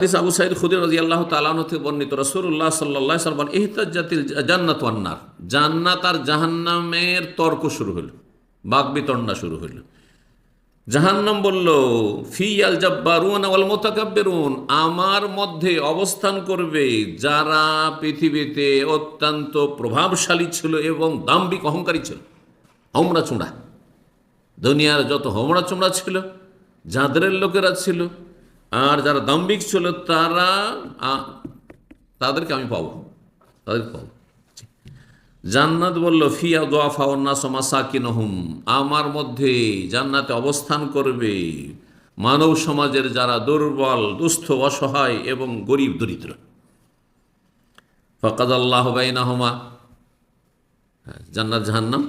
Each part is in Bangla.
হাদিস আবু সাইদ খুদির রাজি আল্লাহ থেকে বর্ণিত রসুল্লাহ সাল্লাহ সাল্লাম ইহতাজাতিল জান্নাত ওয়ান্নার জান্নাত আর জাহান্নামের তর্ক শুরু হলো বাক বিতণ্ডা শুরু হলো জাহান্নাম বলল ফি আল জব্বারুন ওয়াল মোতাকাব্বিরুন। আমার মধ্যে অবস্থান করবে যারা পৃথিবীতে অত্যন্ত প্রভাবশালী ছিল এবং দাম্ভিক অহংকারী ছিল। হোমরা চুঁড়া দুনিয়ার যত হোমরা চুমড়া ছিল, যাদের লোকেরা ছিল আর যারা দাম্ভিক ছিল তারা তাদেরকে আমি পাবো। তাদেরকে পাবো। জান্নাত বলল ফিয়া দোয়াফা অন্না সমাসাকিনহুম আমার মধ্যে জান্নাতে অবস্থান করবে মানব সমাজের যারা দুর্বল দুস্থ অসহায় এবং গরিব দরিদ্র। ফকাদ আল্লাহ বাইনাহমা। হ্যাঁ, জান্নাত জাহান্নাম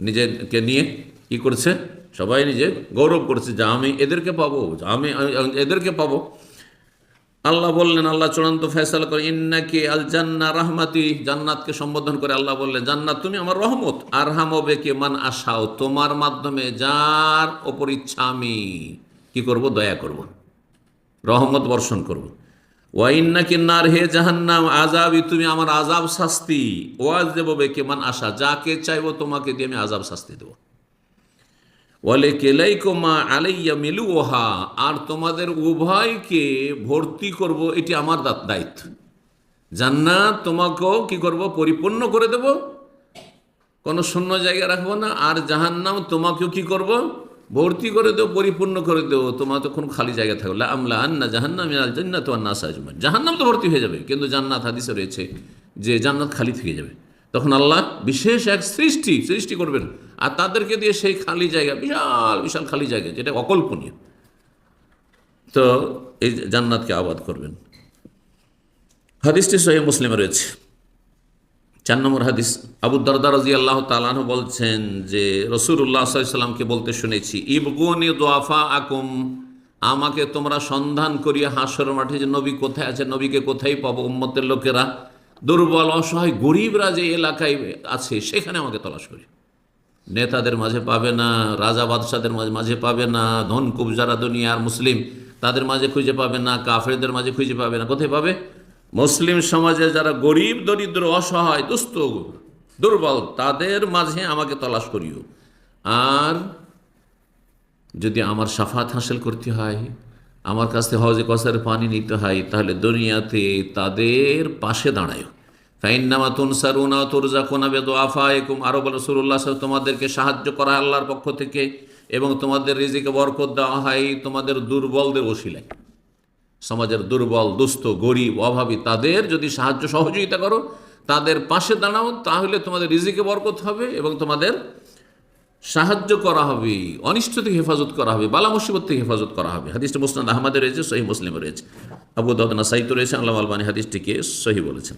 নিজেকে নিয়ে কি করছে? সবাই নিজে গৌরব করছে যে আমি এদেরকে পাবো আমি এদেরকে পাবো। আল্লাহ বললেন, আল্লাহ চূড়ান্ত ফেসলা করে, ইন্নাকে আল জান্না রাহমাতি। জান্নাতকে সম্বোধন করে আল্লাহ বললেন, জান্নাত, তুমি আমার রহমত। আর হামবে কে মান আশাও তোমার মাধ্যমে যার ওপর ইচ্ছা আমি কি করব? দয়া করব। রহমত বর্ষণ করব। ওয়াইন্না কিন্নার হে জাহান্নাম আজাবি তুমি আমার আজাব শাস্তি। ওয়াজ দেবো কে মান আশা। যাকে চাইব তোমাকে দিয়ে আমি আজাব শাস্তি দেবো। ওয়ালে কেলাইকোমা আলাইয়া মিলু ওহা আর তোমাদের উভয়কে ভর্তি করব, এটি আমার দায়িত্ব। জান্নাত তোমাকেও কি করব, পরিপূর্ণ করে দেব? কোনো শূন্য জায়গা রাখব না, আর জাহান্নাম তোমাকেও কি করব, ভর্তি করে দেবো, পরিপূর্ণ করে দেবো। তোমার তো কোনো খালি জায়গা থাকবে না। আমলা আন্না জাহান্নাম আল জান্নাত ওয়ান নাস আজমাইন। জাহান্নাম তো ভর্তি হয়ে যাবে, কিন্তু জান্নাত হাদিসে রয়েছে যে জান্নাত খালি থেকে যাবে। তখন আল্লাহ বিশেষ এক সৃষ্টি সৃষ্টি করবেন। আর তাদেরকে দিয়ে সেই খালি জায়গা, বিশাল বিশাল খালি জায়গা, যেটা অকল্পনীয়। তো এই জান্নাতকে আবাদ করবেন। হাদিসটি সহি মুসলিমে রয়েছে। চার নম্বর হাদিস, আবু রাজি আল্লাহ তালাহ বলছেন যে রসুল্লাহ সাল্লামকে বলতে শুনেছি, ইবগুনি দোয়াফা আকুম আমাকে তোমরা সন্ধান করিয়া হাসর মাঠে যে নবী কোথায় আছে, নবীকে কোথায় পাবো উম্মতের লোকেরা? দুর্বল, অসহায়, গরিবরা যে এলাকায় আছে, সেখানে আমাকে তলাশ করি। নেতাদের মাঝে পাবে না, রাজা বাদশাদের মাঝে মাঝে পাবে না, ধন কুবজারা দুনিয়ার মুসলিম, তাদের মাঝে খুঁজে পাবে না, কাফেরদের মাঝে খুঁজে পাবে না। কোথায় পাবে? মুসলিম সমাজে যারা গরিব, দরিদ্র, অসহায়, দুস্থ, দুর্বল, তাদের মাঝে আমাকে তলাশ করিও। আর যদি আমার সাফাত হাসিল করতে হয় আমার কাছ হজে কসার পানি নিতে হয়, তাহলে দুনিয়াতে তাদের পাশে দাঁড়ায়। ফাইন্নামা তুনসারুনা তুরজাকুনা বেদো আফা একুম আরও বলে সুরুল্লাহ তোমাদেরকে সাহায্য করা আল্লাহর পক্ষ থেকে এবং তোমাদের রিজিকে বরকত দেওয়া হয় তোমাদের দুর্বলদের ওসিলায়। সমাজের দুর্বল, দুস্থ, গরিব, অভাবী, তাদের যদি সাহায্য সহযোগিতা করো, তাদের পাশে দাঁড়াও, তাহলে তোমাদের রিজিকে বরকত হবে এবং তোমাদের সাহায্য করা হবে, অনিষ্ট থেকে হেফাজত করা হবে, বালা মুসিবত থেকে হেফাজত করা হবে। হাদিসটা মুসনাদ আহমদে রয়েছে সহি মুসলিম রয়েছে। আবু দাউদ নাসাইতে রয়েছে আল্লাহ আলবানী হাদিসটিকে সহি বলেছেন।